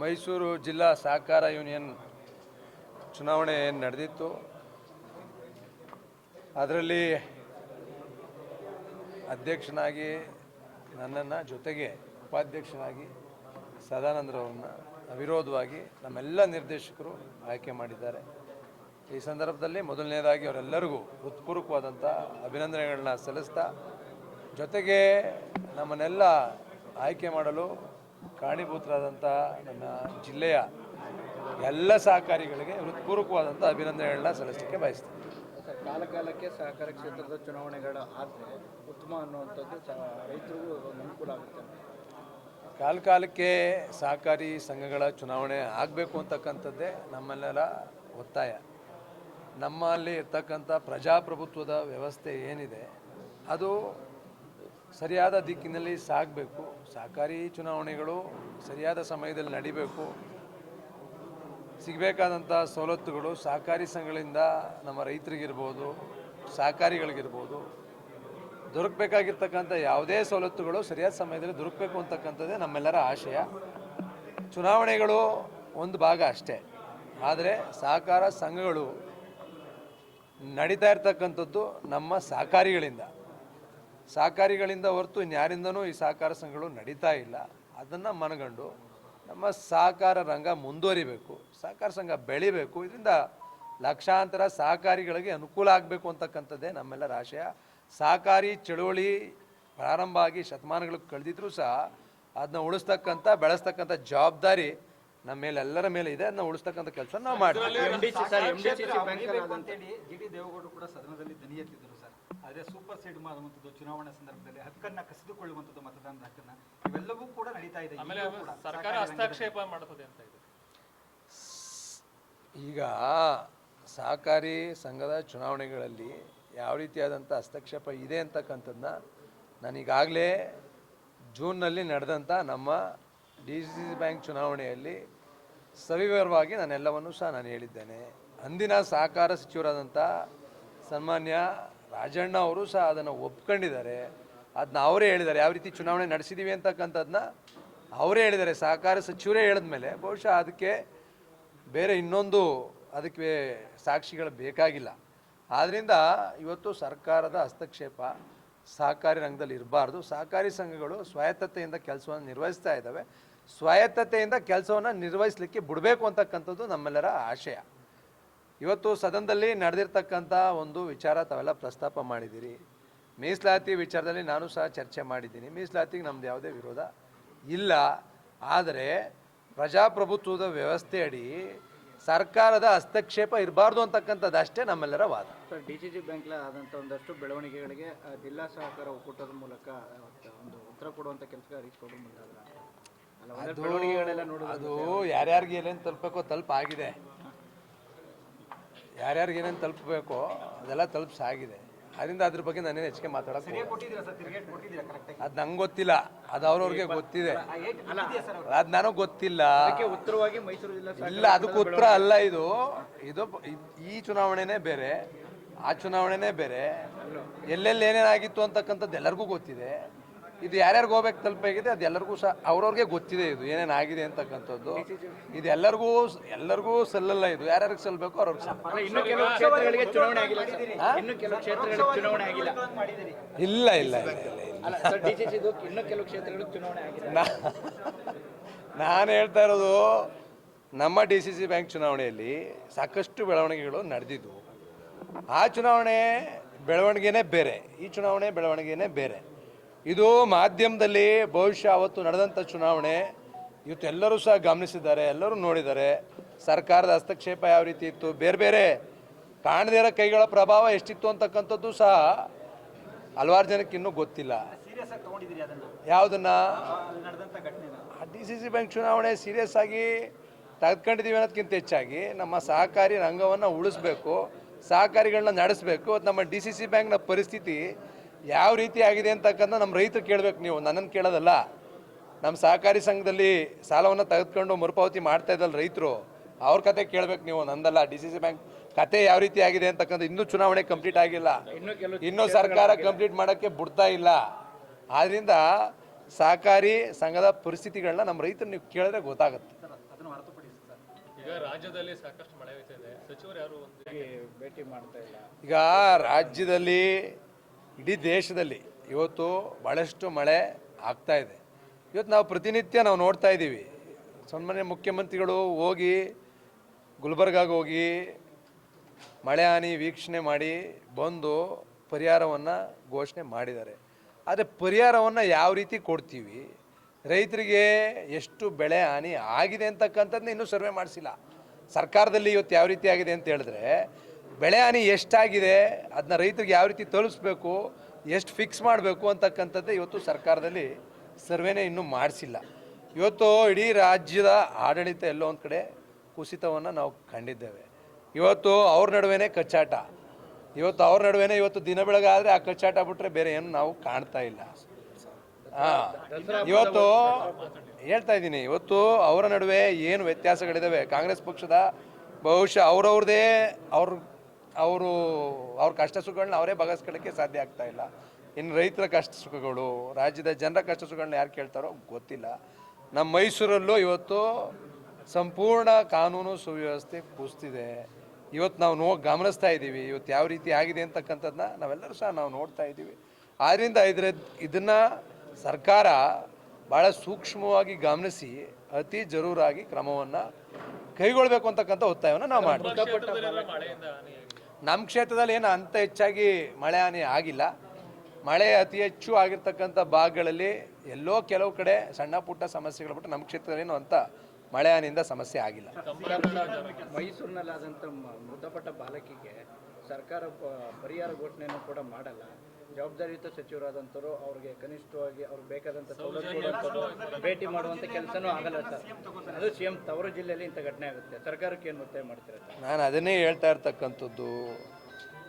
ಮೈಸೂರು ಜಿಲ್ಲಾ ಸಹಕಾರ ಯೂನಿಯನ್ ಚುನಾವಣೆ ಏನು ನಡೆದಿತ್ತು? ಅದರಲ್ಲಿ ಅಧ್ಯಕ್ಷನಾಗಿ ನನ್ನನ್ನು ಜೊತೆಗೆ ಉಪಾಧ್ಯಕ್ಷನಾಗಿ ಸದಾನಂದರವ್ರನ್ನ ಅವಿರೋಧವಾಗಿ ನಮ್ಮೆಲ್ಲ ನಿರ್ದೇಶಕರು ಆಯ್ಕೆ ಮಾಡಿದ್ದಾರೆ. ಈ ಸಂದರ್ಭದಲ್ಲಿ ಮೊದಲನೇದಾಗಿ ಅವರೆಲ್ಲರಿಗೂ ಹೃತ್ಪೂರ್ವಕವಾದಂಥ ಅಭಿನಂದನೆಗಳನ್ನ ಸಲ್ಲಿಸ್ತಾ ಜೊತೆಗೆ ನಮ್ಮನ್ನೆಲ್ಲ ಆಯ್ಕೆ ಮಾಡಲು ಕಾರಣೀಭೂತರಾದಂಥ ನನ್ನ ಜಿಲ್ಲೆಯ ಎಲ್ಲ ಸಹಕಾರಿಗಳಿಗೆ ಹೃತ್ಪೂರ್ವಕವಾದಂಥ ಅಭಿನಂದನೆಗಳನ್ನ ಸಲ್ಲಿಸಲಿಕ್ಕೆ ಬಯಸ್ತೀನಿ. ಕಾಲಕಾಲಕ್ಕೆ ಕಾಲ ಕಾಲಕ್ಕೆ ಸಹಕಾರ ಕ್ಷೇತ್ರದ ಚುನಾವಣೆಗಳ ಆದರೆ ಉತ್ತಮ ಅನ್ನುವಂಥದ್ದು ರೈತರಿಗೂ ಅನುಕೂಲ ಆಗುತ್ತೆ. ಕಾಲ ಕಾಲಕ್ಕೆ ಸಹಕಾರಿ ಸಂಘಗಳ ಚುನಾವಣೆ ಆಗಬೇಕು ಅಂತಕ್ಕಂಥದ್ದೇ ನಮ್ಮಲ್ಲೆಲ್ಲ ಒತ್ತಾಯ. ನಮ್ಮಲ್ಲಿ ಇರ್ತಕ್ಕಂಥ ಪ್ರಜಾಪ್ರಭುತ್ವದ ವ್ಯವಸ್ಥೆ ಏನಿದೆ ಅದು ಸರಿಯಾದ ದಿಕ್ಕಿನಲ್ಲಿ ಸಾಗಬೇಕು. ಸಹಕಾರಿ ಚುನಾವಣೆಗಳು ಸರಿಯಾದ ಸಮಯದಲ್ಲಿ ನಡಿಬೇಕು. ಸಿಗಬೇಕಾದಂಥ ಸವಲತ್ತುಗಳು ಸಹಕಾರಿ ಸಂಘಗಳಿಂದ ನಮ್ಮ ರೈತರಿಗಿರ್ಬೋದು, ಸಹಕಾರಿಗಳಿಗಿರ್ಬೋದು. ದೊರಕಬೇಕಾಗಿರ್ತಕ್ಕಂಥ ಯಾವುದೇ ಸವಲತ್ತುಗಳು ಸರಿಯಾದ ಸಮಯದಲ್ಲಿ ದೊರಕಬೇಕು ಅಂತಕ್ಕಂಥದ್ದೇ ನಮ್ಮೆಲ್ಲರ ಆಶಯ. ಚುನಾವಣೆಗಳು ಒಂದು ಭಾಗ ಅಷ್ಟೇ. ಆದರೆ ಸಹಕಾರ ಸಂಘಗಳು ನಡೀತಾ ಇರ್ತಕ್ಕಂಥದ್ದು ನಮ್ಮ ಸಹಕಾರಿಗಳಿಂದ. ಸಹಕಾರಿಗಳಿಂದ ಹೊರತು ಇನ್ಯಾರಿಂದನೂ ಈ ಸಹಕಾರ ಸಂಘಗಳು ನಡೀತಾ ಇಲ್ಲ. ಅದನ್ನು ಮನಗಂಡು ನಮ್ಮ ಸಹಕಾರ ರಂಗ ಮುಂದುವರಿಬೇಕು, ಸಹಕಾರ ಸಂಘ ಬೆಳಿಬೇಕು. ಇದರಿಂದ ಲಕ್ಷಾಂತರ ಸಹಕಾರಿಗಳಿಗೆ ಅನುಕೂಲ ಆಗಬೇಕು ಅಂತಕ್ಕಂಥದ್ದೇ ನಮ್ಮೆಲ್ಲರ ಆಶಯ. ಸಹಕಾರಿ ಚಳುವಳಿ ಪ್ರಾರಂಭ ಆಗಿ ಶತಮಾನಗಳು ಕಳೆದಿದ್ರೂ ಸಹ ಅದನ್ನ ಉಳಿಸ್ತಕ್ಕಂಥ, ಬೆಳೆಸ್ತಕ್ಕಂಥ ಜವಾಬ್ದಾರಿ ನಮ್ಮ ಮೇಲೆ ಎಲ್ಲರ ಮೇಲೆ ಇದೆ ಅದನ್ನ ಉಳಿಸ್ತಕ್ಕಂಥ ಕೆಲಸ ನಾವು ಮಾಡ್ತೀವಿ. ಜಿ ಡಿ ದೇವೇಗೌಡರು ಕೂಡ ಸದನದಲ್ಲಿ ದನಿ ಎತ್ತಿದ್ರು ಸರ್. ಆದರೆ ಸೂಪರ್ ಸೀಡ್ ಮಾಡುವಂಥದ್ದು ಚುನಾವಣಾ ಸಂದರ್ಭದಲ್ಲಿ ಹಕ್ಕನ್ನ ಕಸಿದುಕೊಳ್ಳುವಂಥದ್ದು ಮತದಾನದ ಹಕ್ಕನ್ನ ಇವೆಲ್ಲವೂ ಕೂಡ ನಡೀತಾ ಇದೆ. ಸರ್ಕಾರ ಹಸ್ತಕ್ಷೇಪ ಮಾಡುತ್ತದೆ ಅಂತ ಇದೆ. ಈಗ ಸಹಕಾರಿ ಸಂಘದ ಚುನಾವಣೆಗಳಲ್ಲಿ ಯಾವ ರೀತಿಯಾದಂಥ ಹಸ್ತಕ್ಷೇಪ ಇದೆ ಅಂತಕ್ಕಂಥದ್ದನ್ನ ನಾನೀಗಾಗಲೇ ಜೂನ್ನಲ್ಲಿ ನಡೆದಂಥ ನಮ್ಮ ಡಿ ಸಿ ಸಿ ಬ್ಯಾಂಕ್ ಚುನಾವಣೆಯಲ್ಲಿ ಸವಿವರವಾಗಿ ನಾನೆಲ್ಲವನ್ನು ಸಹ ನಾನು ಹೇಳಿದ್ದೇನೆ. ಅಂದಿನ ಸಹಕಾರ ಸಚಿವರಾದಂಥ ಸನ್ಮಾನ್ಯ ರಾಜಣ್ಣ ಅವರು ಸಹ ಅದನ್ನು ಒಪ್ಕೊಂಡಿದ್ದಾರೆ. ಅದನ್ನ ಅವರೇ ಹೇಳಿದ್ದಾರೆ. ಯಾವ ರೀತಿ ಚುನಾವಣೆ ನಡೆಸಿದ್ದೀವಿ ಅಂತಕ್ಕಂಥದ್ದನ್ನ ಅವರೇ ಹೇಳಿದ್ದಾರೆ. ಸಹಕಾರ ಸಚಿವರೇ ಹೇಳಿದ್ಮೇಲೆ ಬಹುಶಃ ಅದಕ್ಕೆ ಬೇರೆ ಇನ್ನೊಂದು ಅದಕ್ಕೆ ಸಾಕ್ಷಿಗಳು ಬೇಕಾಗಿಲ್ಲ. ಆದ್ದರಿಂದ ಇವತ್ತು ಸರ್ಕಾರದ ಹಸ್ತಕ್ಷೇಪ ಸಹಕಾರಿ ರಂಗದಲ್ಲಿ ಇರಬಾರ್ದು. ಸಹಕಾರಿ ಸಂಘಗಳು ಸ್ವಾಯತ್ತತೆಯಿಂದ ಕೆಲಸವನ್ನು ನಿರ್ವಹಿಸ್ತಾ ಇದ್ದಾವೆ. ಸ್ವಾಯತ್ತತೆಯಿಂದ ಕೆಲಸವನ್ನು ನಿರ್ವಹಿಸಲಿಕ್ಕೆ ಬಿಡಬೇಕು ಅಂತಕ್ಕಂಥದ್ದು ನಮ್ಮೆಲ್ಲರ ಆಶಯ. ಇವತ್ತು ಸದನದಲ್ಲಿ ನಡೆದಿರ್ತಕ್ಕಂಥ ಒಂದು ವಿಚಾರ ತಾವೆಲ್ಲ ಪ್ರಸ್ತಾಪ ಮಾಡಿದ್ದೀರಿ. ಮೀಸಲಾತಿ ವಿಚಾರದಲ್ಲಿ ನಾನು ಸಹ ಚರ್ಚೆ ಮಾಡಿದ್ದೀನಿ. ಮೀಸಲಾತಿಗೆ ನಮ್ದು ಯಾವುದೇ ವಿರೋಧ ಇಲ್ಲ. ಆದರೆ ಪ್ರಜಾಪ್ರಭುತ್ವದ ವ್ಯವಸ್ಥೆ ಅಡಿ ಸರ್ಕಾರದ ಹಸ್ತಕ್ಷೇಪ ಇರಬಾರ್ದು ಅಂತಕ್ಕಂಥದ್ದು ಅಷ್ಟೇ ನಮ್ಮೆಲ್ಲರ ವಾದ. ಸರ್ ಡಿ ಸಿ ಜಿ ಬ್ಯಾಂಕ್ಲ ಆದಂಥ ಒಂದಷ್ಟು ಬೆಳವಣಿಗೆಗಳಿಗೆ ಜಿಲ್ಲಾ ಸಹಕಾರ ಒಕ್ಕೂಟದ ಮೂಲಕ ಒಂದು ಉತ್ತರ ಕೊಡುವಂಥ ಕೆಲಸ ಹರೀಶ್ಗೌಡರು ನೋಡಿದ್ರೆ ಅದು ಯಾರ್ಯಾರಿಗೆ ಏನೇನು ತಲುಪಬೇಕೋ ತಲುಪ ಆಗಿದೆ ಯಾರ್ಯಾರಿಗೆ ಏನೇನು ತಲುಪಬೇಕೋ ಅದೆಲ್ಲ ತಲುಪಿಸಾಗಿದೆ. ಅದರಿಂದ ಅದ್ರ ಬಗ್ಗೆ ನಾನೇನು ಹೆಚ್ಚಿಗೆ ಮಾತಾಡೋಕ್ಕೆ ಅದು ನಂಗೆ ಗೊತ್ತಿಲ್ಲ. ಅದು ಅವ್ರವ್ರಿಗೆ ಗೊತ್ತಿದೆ. ಅದು ನಾನು ಗೊತ್ತಿಲ್ಲ. ಉತ್ತರವಾಗಿ ಇಲ್ಲ ಅದಕ್ಕೆ ಉತ್ತರ ಅಲ್ಲ ಇದು. ಇದು ಈ ಚುನಾವಣೆನೇ ಬೇರೆ ಆ ಚುನಾವಣೆನೇ ಬೇರೆ. ಎಲ್ಲೆಲ್ಲಿ ಏನೇನಾಗಿತ್ತು ಅಂತಕ್ಕಂಥದ್ದು ಎಲ್ಲರಿಗೂ ಗೊತ್ತಿದೆ. ಇದು ಯಾರ್ಯಾರಿಗೆ ಹೋಗ್ಬೇಕು ತಲುಪಾಗಿದೆ ಅದು ಎಲ್ಲರಿಗೂ ಸಹ ಅವ್ರವ್ರಿಗೆ ಗೊತ್ತಿದೆ ಇದು ಏನೇನಾಗಿದೆ ಅಂತಕ್ಕಂಥದ್ದು. ಇದು ಎಲ್ಲರಿಗೂ ಎಲ್ಲರಿಗೂ ಸಲ್ಲಲ್ಲ ಇದು. ಯಾರ್ಯಾರಿಗೆ ಸಲ್ಲಬೇಕು ಅವ್ರವ್ರಿಗೆ ಸಲ್ಲ ಅಲ್ಲ, ಕೆಲವು ಕ್ಷೇತ್ರಗಳಿಗೆ ಚುನಾವಣೆ ಆಗಿಲ್ಲ ಸರ್. ಇನ್ನು ಕೆಲವು ಕ್ಷೇತ್ರಗಳಿಗೆ ಚುನಾವಣೆ ಆಗಿಲ್ಲ. ಇಲ್ಲ ಇಲ್ಲ ಇಲ್ಲ ಇಲ್ಲ ಇಲ್ಲ. ಅಲ್ಲ ಸರ್ ಡಿ ಸಿ ಸಿ ಇನ್ನು ಕೆಲವು ಕ್ಷೇತ್ರಗಳಿಗೆ ಚುನಾವಣೆ ಆಗಿಲ್ಲ. ನಾನು ಹೇಳ್ತಾ ಇರೋದು ನಮ್ಮ ಡಿ ಸಿ ಸಿ ಬ್ಯಾಂಕ್ ಚುನಾವಣೆಯಲ್ಲಿ ಸಾಕಷ್ಟು ಬೆಳವಣಿಗೆಗಳು ನಡೆದಿದ್ವು. ಆ ಚುನಾವಣೆ ಬೆಳವಣಿಗೆನೇ ಬೇರೆ ಈ ಚುನಾವಣೆ ಬೆಳವಣಿಗೆನೇ ಬೇರೆ. ಇದು ಮಾಧ್ಯಮದಲ್ಲಿ ಬಹುಶಃ ಅವತ್ತು ನಡೆದಂಥ ಚುನಾವಣೆ. ಇವತ್ತು ಎಲ್ಲರೂ ಸಹ ಗಮನಿಸಿದ್ದಾರೆ ಎಲ್ಲರೂ ನೋಡಿದ್ದಾರೆ. ಸರ್ಕಾರದ ಹಸ್ತಕ್ಷೇಪ ಯಾವ ರೀತಿ ಇತ್ತು? ಬೇರೆ ಬೇರೆ ಕಾಣದೇ ಇರೋ ಕೈಗಳ ಪ್ರಭಾವ ಎಷ್ಟಿತ್ತು ಅಂತಕ್ಕಂಥದ್ದು ಸಹ ಹಲವಾರು ಜನಕ್ಕೆ ಇನ್ನೂ ಗೊತ್ತಿಲ್ಲ. ಯಾವುದನ್ನು? ಡಿ ಸಿ ಸಿ ಬ್ಯಾಂಕ್ ಚುನಾವಣೆ ಸೀರಿಯಸ್ ಆಗಿ ತೆಗೆದುಕೊಂಡಿದ್ದೀವಿ ಅನ್ನೋದಕ್ಕಿಂತ ಹೆಚ್ಚಾಗಿ ನಮ್ಮ ಸಹಕಾರಿ ರಂಗವನ್ನು ಉಳಿಸ್ಬೇಕು ಸಹಕಾರಿಗಳನ್ನ ನಡೆಸಬೇಕು. ನಮ್ಮ ಡಿ ಸಿ ಸಿ ಬ್ಯಾಂಕ್ನ ಪರಿಸ್ಥಿತಿ ಯಾವ ರೀತಿ ಆಗಿದೆ ಅಂತಕ್ಕಂಥ ನಮ್ಮ ರೈತರು ಕೇಳಬೇಕು ನೀವು. ನನ್ನನ್ನು ಕೇಳೋದಲ್ಲ. ನಮ್ಮ ಸಹಕಾರಿ ಸಂಘದಲ್ಲಿ ಸಾಲವನ್ನು ತೆಗೆದುಕೊಂಡು ಮರುಪಾವತಿ ಮಾಡ್ತಾ ಇದ್ದಲ್ಲ ರೈತರು. ಅವ್ರ ಕತೆ ಕೇಳಬೇಕು ನೀವು. ನಂದಲ್ಲ ಡಿ ಸಿ ಸಿ ಬ್ಯಾಂಕ್ ಕತೆ ಯಾವ ರೀತಿ ಆಗಿದೆ ಅಂತಕ್ಕಂಥ ಇನ್ನೂ ಚುನಾವಣೆ ಕಂಪ್ಲೀಟ್ ಆಗಿಲ್ಲ. ಇನ್ನು ಸರ್ಕಾರ ಕಂಪ್ಲೀಟ್ ಮಾಡೋಕ್ಕೆ ಬಿಡ್ತಾ ಇಲ್ಲ. ಆದ್ರಿಂದ ಸಹಕಾರಿ ಸಂಘದ ಪರಿಸ್ಥಿತಿಗಳನ್ನ ನಮ್ಮ ರೈತರು ನೀವು ಕೇಳಿದ್ರೆ ಗೊತ್ತಾಗುತ್ತೆ. ಅದನ್ನು ಹೊರತುಪಡಿಸಿ ಸರ್. ಈಗ ರಾಜ್ಯದಲ್ಲಿ ಇಡೀ ದೇಶದಲ್ಲಿ ಇವತ್ತು ಭಾಳಷ್ಟು ಮಳೆ ಆಗ್ತಾ ಇದೆ. ಇವತ್ತು ನಾವು ಪ್ರತಿನಿತ್ಯ ನಾವು ನೋಡ್ತಾ ಇದ್ದೀವಿ. ಸನ್ಮಾನ್ಯ ಮುಖ್ಯಮಂತ್ರಿಗಳು ಹೋಗಿ, ಗುಲ್ಬರ್ಗಾಗೆ ಹೋಗಿ ಮಳೆ ಹಾನಿ ವೀಕ್ಷಣೆ ಮಾಡಿ ಬಂದು ಪರಿಹಾರವನ್ನು ಘೋಷಣೆ ಮಾಡಿದ್ದಾರೆ. ಆದರೆ ಪರಿಹಾರವನ್ನು ಯಾವ ರೀತಿ ಕೊಡ್ತೀವಿ? ರೈತರಿಗೆ ಎಷ್ಟು ಬೆಳೆ ಹಾನಿ ಆಗಿದೆ ಅಂತಕ್ಕಂಥದ್ದನ್ನ ಇನ್ನೂ ಸರ್ವೆ ಮಾಡಿಸಿಲ್ಲ. ಸರ್ಕಾರದಲ್ಲಿ ಇವತ್ತು ಯಾವ ರೀತಿ ಆಗಿದೆ ಅಂತ ಹೇಳಿದ್ರೆ ಬೆಳೆ ಹಾನಿ ಎಷ್ಟಾಗಿದೆ ಅದನ್ನ ರೈತರಿಗೆ ಯಾವ ರೀತಿ ತಲುಪಿಸ್ಬೇಕು ಎಷ್ಟು ಫಿಕ್ಸ್ ಮಾಡಬೇಕು ಅಂತಕ್ಕಂಥದ್ದೇ ಇವತ್ತು ಸರ್ಕಾರದಲ್ಲಿ ಸರ್ವೇನೇ ಇನ್ನೂ ಮಾಡಿಸಿಲ್ಲ. ಇವತ್ತು ಇಡೀ ರಾಜ್ಯದ ಆಡಳಿತ ಎಲ್ಲೋ ಒಂದು ಕಡೆ ಕುಸಿತವನ್ನು ನಾವು ಕಂಡಿದ್ದೇವೆ. ಇವತ್ತು ಅವ್ರ ನಡುವೆನೇ ಕಚ್ಚಾಟ. ಇವತ್ತು ಅವ್ರ ನಡುವೆ ಇವತ್ತು ದಿನ ಬೆಳಗಾದರೆ ಆ ಕಚ್ಚಾಟ ಬಿಟ್ಟರೆ ಬೇರೆ ಏನು ನಾವು ಕಾಣ್ತಾ ಇಲ್ಲ. ಹಾಂ, ಇವತ್ತು ಹೇಳ್ತಾ ಇದ್ದೀನಿ, ಇವತ್ತು ಅವರ ನಡುವೆ ಏನು ವ್ಯತ್ಯಾಸಗಳಿದ್ದಾವೆ ಕಾಂಗ್ರೆಸ್ ಪಕ್ಷದ ಬಹುಶಃ ಅವರವ್ರದೇ ಅವ್ರ ಅವರು ಅವ್ರ ಕಷ್ಟ ಸುಖಗಳನ್ನ ಅವರೇ ಬಗಸ್ಕೊಳ್ಳೋಕ್ಕೆ ಸಾಧ್ಯ ಆಗ್ತಾ ಇಲ್ಲ. ಇನ್ನು ರೈತರ ಕಷ್ಟ ಸುಖಗಳು ರಾಜ್ಯದ ಜನರ ಕಷ್ಟ ಸುಖಗಳನ್ನ ಯಾರು ಕೇಳ್ತಾರೋ ಗೊತ್ತಿಲ್ಲ. ನಮ್ಮ ಮೈಸೂರಲ್ಲೂ ಇವತ್ತು ಸಂಪೂರ್ಣ ಕಾನೂನು ಸುವ್ಯವಸ್ಥೆ ಕುಸ್ತಿದೆ ಇವತ್ತು ನಾವು ನೋ ಗಮನಿಸ್ತಾ ಇದ್ದೀವಿ ಇವತ್ತು ಯಾವ ರೀತಿ ಆಗಿದೆ ಅಂತಕ್ಕಂಥದ್ದನ್ನ ನಾವೆಲ್ಲರೂ ಸಹ ನಾವು ನೋಡ್ತಾ ಇದ್ದೀವಿ. ಆದ್ದರಿಂದ ಇದ್ರ ಇದನ್ನು ಸರ್ಕಾರ ಭಾಳ ಸೂಕ್ಷ್ಮವಾಗಿ ಗಮನಿಸಿ ಅತಿ ಜರೂರಾಗಿ ಕ್ರಮವನ್ನು ಕೈಗೊಳ್ಳಬೇಕು ಅಂತಕ್ಕಂಥ ಒತ್ತಾಯವನ್ನು ನಾವು ಮಾಡ್ತೀವಿ. ನಮ್ಮ ಕ್ಷೇತ್ರದಲ್ಲಿ ಏನು ಅಂತ ಹೆಚ್ಚಾಗಿ ಮಳೆ ಹಾನಿ ಆಗಿಲ್ಲ. ಮಳೆ ಅತಿ ಹೆಚ್ಚು ಆಗಿರ್ತಕ್ಕಂಥ ಭಾಗಗಳಲ್ಲಿ ಎಲ್ಲೋ ಕೆಲವು ಕಡೆ ಸಣ್ಣ ಪುಟ್ಟ ಸಮಸ್ಯೆಗಳು ಬಿಟ್ಟು ನಮ್ಮ ಕ್ಷೇತ್ರದಲ್ಲಿ ಏನು ಅಂತ ಮಳೆ ಹಾನಿಯಿಂದ ಸಮಸ್ಯೆ ಆಗಿಲ್ಲ. ಮೈಸೂರಿನಲ್ಲಾದಂಥ ಮೃತಪಟ್ಟ ಬಾಲಕಿಗೆ ಸರ್ಕಾರ ಪರಿಹಾರ ಘೋಷಣೆಯನ್ನು ಕೂಡ ಮಾಡಲ್ಲ. ಜವಾಬ್ದಾರಿಯುತ ಸಚಿವರಾದಂಥವ್ರು ಅವ್ರಿಗೆ ಕನಿಷ್ಠವಾಗಿ ಅವ್ರಿಗೆ ಬೇಕಾದಂಥ ಸೌಲಭ್ಯ ಕೊಡುವಂಥದ್ದು ಭೇಟಿ ಮಾಡುವಂಥ ಕೆಲಸನೂ ಆಗಲ್ಲ ಸರ್. ಅದು ಸಿ ಎಂ ತವರು ಜಿಲ್ಲೆಯಲ್ಲಿ ಇಂಥ ಘಟನೆ ಆಗುತ್ತೆ. ಸರ್ಕಾರಕ್ಕೆ ಏನು ಒತ್ತಾಯ ಮಾಡ್ತೀರಾ ನಾನು ಅದನ್ನೇ ಹೇಳ್ತಾ ಇರ್ತಕ್ಕಂಥದ್ದು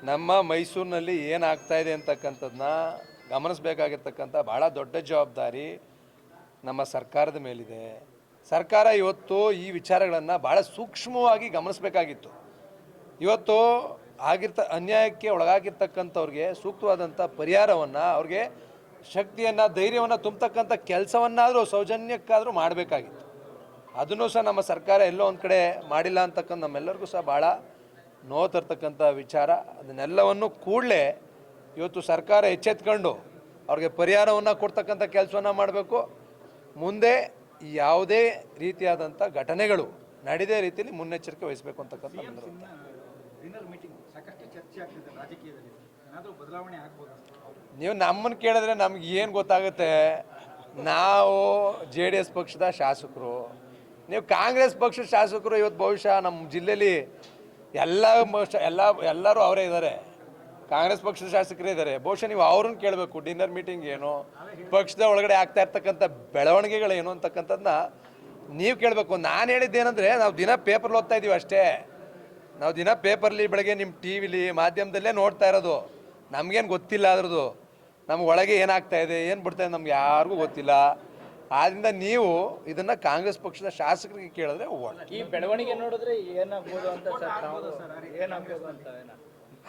ನಮ್ಮ ಮೈಸೂರಿನಲ್ಲಿ ಏನಾಗ್ತಾ ಇದೆ ಅಂತಕ್ಕಂಥದ್ದನ್ನ ಗಮನಿಸಬೇಕಾಗಿರ್ತಕ್ಕಂಥ ಭಾಳ ದೊಡ್ಡ ಜವಾಬ್ದಾರಿ ನಮ್ಮ ಸರ್ಕಾರದ ಮೇಲಿದೆ. ಸರ್ಕಾರ ಇವತ್ತು ಈ ವಿಚಾರಗಳನ್ನು ಭಾಳ ಸೂಕ್ಷ್ಮವಾಗಿ ಗಮನಿಸಬೇಕಾಗಿತ್ತು. ಇವತ್ತು ಆಗಿರ್ತ ಅನ್ಯಾಯಕ್ಕೆ ಒಳಗಾಗಿರ್ತಕ್ಕಂಥವ್ರಿಗೆ ಸೂಕ್ತವಾದಂಥ ಪರಿಹಾರವನ್ನು ಅವ್ರಿಗೆ ಶಕ್ತಿಯನ್ನು ಧೈರ್ಯವನ್ನು ತುಂಬತಕ್ಕಂಥ ಕೆಲಸವನ್ನಾದರೂ ಸೌಜನ್ಯಕ್ಕಾದರೂ ಮಾಡಬೇಕಾಗಿತ್ತು. ಅದನ್ನು ಸಹ ನಮ್ಮ ಸರ್ಕಾರ ಎಲ್ಲೋ ಒಂದು ಕಡೆ ಮಾಡಿಲ್ಲ ಅಂತಕ್ಕಂಥ ನಮ್ಮೆಲ್ಲರಿಗೂ ಸಹ ಭಾಳ ನೋವು ತರ್ತಕ್ಕಂಥ ವಿಚಾರ. ಅದನ್ನೆಲ್ಲವನ್ನು ಕೂಡಲೇ ಇವತ್ತು ಸರ್ಕಾರ ಎಚ್ಚೆತ್ಕೊಂಡು ಅವ್ರಿಗೆ ಪರಿಹಾರವನ್ನು ಕೊಡ್ತಕ್ಕಂಥ ಕೆಲಸವನ್ನು ಮಾಡಬೇಕು. ಮುಂದೆ ಯಾವುದೇ ರೀತಿಯಾದಂಥ ಘಟನೆಗಳು ನಡೆದೇ ರೀತಿಯಲ್ಲಿ ಮುನ್ನೆಚ್ಚರಿಕೆ ವಹಿಸಬೇಕು ಅಂತಕ್ಕಂಥ ನಮ್ಮೆಲ್ಲರ ಒತ್ತಾಯ. ಡಿನ್ನರ್ ಮೀಟಿಂಗ್ ಸಾಕಷ್ಟು ನೀವು ನಮ್ಮನ್ನು ಕೇಳಿದ್ರೆ ನಮ್ಗೆ ಏನು ಗೊತ್ತಾಗುತ್ತೆ? ನಾವು ಜೆ ಡಿ ಎಸ್ ಪಕ್ಷದ ಶಾಸಕರು. ನೀವು ಕಾಂಗ್ರೆಸ್ ಪಕ್ಷದ ಶಾಸಕರು ಇವತ್ತು ಬಹುಶಃ ನಮ್ಮ ಜಿಲ್ಲೆಯಲ್ಲಿ ಎಲ್ಲ ಎಲ್ಲ, ಎಲ್ಲರೂ ಅವರೇ ಇದ್ದಾರೆ ಕಾಂಗ್ರೆಸ್ ಪಕ್ಷದ ಶಾಸಕರೇ ಇದ್ದಾರೆ ಬಹುಶಃ ನೀವು ಅವ್ರನ್ನ ಕೇಳಬೇಕು, ಡಿನ್ನರ್ ಮೀಟಿಂಗ್ ಏನು, ಪಕ್ಷದ ಒಳಗಡೆ ಆಗ್ತಾ ಇರ್ತಕ್ಕಂಥ ಬೆಳವಣಿಗೆಗಳೇನು ಅಂತಕ್ಕಂಥದ್ದನ್ನ ನೀವು ಕೇಳಬೇಕು. ನಾನು ಹೇಳಿದ್ದೇನೆಂದರೆ ನಾವು ದಿನ ಪೇಪರ್ ಓದ್ತಾ ಇದ್ದೀವಿ ಅಷ್ಟೇ. ನಾವು ದಿನ ಪೇಪರ್ಲಿ ಬೆಳಗ್ಗೆ ನಿಮ್ಮ ಟಿ ವಿಲಿ ಮಾಧ್ಯಮದಲ್ಲೇ ನೋಡ್ತಾ ಇರೋದು. ನಮಗೇನು ಗೊತ್ತಿಲ್ಲ ಅದ್ರದ್ದು. ನಮ್ಗೆ ಒಳಗೆ ಏನಾಗ್ತಾ ಇದೆ ಏನು ಬಿಡ್ತಾ ಇದೆ ನಮ್ಗೆ ಯಾರಿಗೂ ಗೊತ್ತಿಲ್ಲ. ಆದ್ದರಿಂದ ನೀವು ಇದನ್ನು ಕಾಂಗ್ರೆಸ್ ಪಕ್ಷದ ಶಾಸಕರಿಗೆ ಕೇಳಿದ್ರೆ ಈ ಬೆಳವಣಿಗೆ ನೋಡಿದ್ರೆ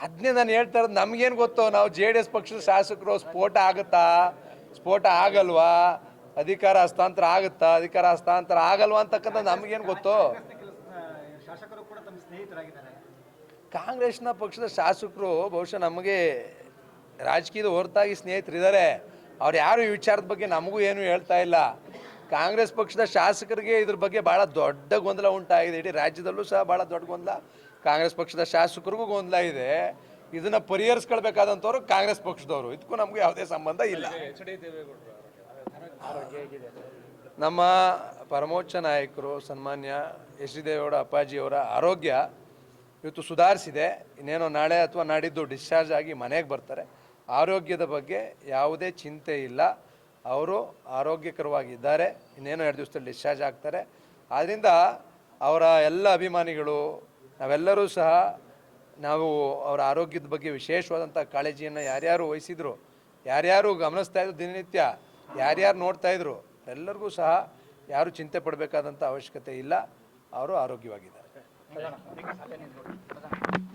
ಅದನ್ನೇ ನಾನು ಹೇಳ್ತಾ ಇರೋದು ನಮಗೇನು ಗೊತ್ತು ನಾವು ಜೆ ಡಿ ಎಸ್ ಪಕ್ಷದ ಶಾಸಕರು ಸ್ಫೋಟ ಆಗುತ್ತಾ? ಸ್ಫೋಟ ಆಗಲ್ವಾ? ಅಧಿಕಾರ ಹಸ್ತಾಂತರ ಆಗುತ್ತಾ? ಅಧಿಕಾರ ಹಸ್ತಾಂತರ ಆಗಲ್ವಾ ಅಂತಕ್ಕಂಥ ನಮಗೇನು ಗೊತ್ತು ಕೆಲಸ ಶಾಸಕರು ಕೂಡ ತಮ್ಮ ಸ್ನೇಹಿತರಾಗಿದ್ದಾರೆ ಕಾಂಗ್ರೆಸ್ನ ಪಕ್ಷದ ಶಾಸಕರು ಬಹುಶಃ ನಮಗೆ ರಾಜಕೀಯದ ಹೊರತಾಗಿ ಸ್ನೇಹಿತರಿದ್ದಾರೆ. ಅವ್ರು ಯಾರು ಈ ವಿಚಾರದ ಬಗ್ಗೆ ನಮಗೂ ಏನು ಹೇಳ್ತಾ ಇಲ್ಲ. ಕಾಂಗ್ರೆಸ್ ಪಕ್ಷದ ಶಾಸಕರಿಗೆ ಇದ್ರ ಬಗ್ಗೆ ಭಾಳ ದೊಡ್ಡ ಗೊಂದಲ ಉಂಟಾಗಿದೆ. ಇಡೀ ರಾಜ್ಯದಲ್ಲೂ ಸಹ ಭಾಳ ದೊಡ್ಡ ಗೊಂದಲ. ಕಾಂಗ್ರೆಸ್ ಪಕ್ಷದ ಶಾಸಕರಿಗೂ ಗೊಂದಲ ಇದೆ. ಇದನ್ನ ಪರಿಹರಿಸ್ಕೊಳ್ಬೇಕಾದಂಥವ್ರು ಕಾಂಗ್ರೆಸ್ ಪಕ್ಷದವರು. ಇದಕ್ಕೂ ನಮಗೂ ಯಾವುದೇ ಸಂಬಂಧ ಇಲ್ಲ. ನಮ್ಮ ಪರಮೋಚ್ಚ ನಾಯಕರು ಸನ್ಮಾನ್ಯ ಎಸ್ ಡಿ ದೇವೇಗೌಡ ಅಪ್ಪಾಜಿಯವರ ಆರೋಗ್ಯ ಇವತ್ತು ಸುಧಾರಿಸಿದೆ, ಇನ್ನೇನೋ ನಾಳೆ ಅಥವಾ ನಾಡಿದ್ದು ಡಿಸ್ಚಾರ್ಜ್ ಆಗಿ ಮನೆಗೆ ಬರ್ತಾರೆ. ಆರೋಗ್ಯದ ಬಗ್ಗೆ ಯಾವುದೇ ಚಿಂತೆ ಇಲ್ಲ. ಅವರು ಆರೋಗ್ಯಕರವಾಗಿದ್ದಾರೆ. ಇನ್ನೇನೋ ಎರಡು ದಿವಸದಲ್ಲಿ ಡಿಸ್ಚಾರ್ಜ್ ಆಗ್ತಾರೆ. ಆದ್ದರಿಂದ ಅವರ ಎಲ್ಲ ಅಭಿಮಾನಿಗಳು, ನಾವೆಲ್ಲರೂ ಸಹ ನಾವು ಅವರ ಆರೋಗ್ಯದ ಬಗ್ಗೆ ವಿಶೇಷವಾದಂಥ ಕಾಳಜಿಯನ್ನು ಯಾರ್ಯಾರು ವಹಿಸಿದ್ರು, ಯಾರ್ಯಾರು ಗಮನಿಸ್ತಾ ಇದ್ರು ದಿನನಿತ್ಯ, ಯಾರ್ಯಾರು ನೋಡ್ತಾ ಇದ್ರು, ಎಲ್ಲರಿಗೂ ಸಹ ಯಾರು ಚಿಂತೆ ಪಡಬೇಕಾದಂಥ ಅವಶ್ಯಕತೆ ಇಲ್ಲ. ಅವರು ಆರೋಗ್ಯವಾಗಿದ್ದಾರೆ. Venga, salen en el orden.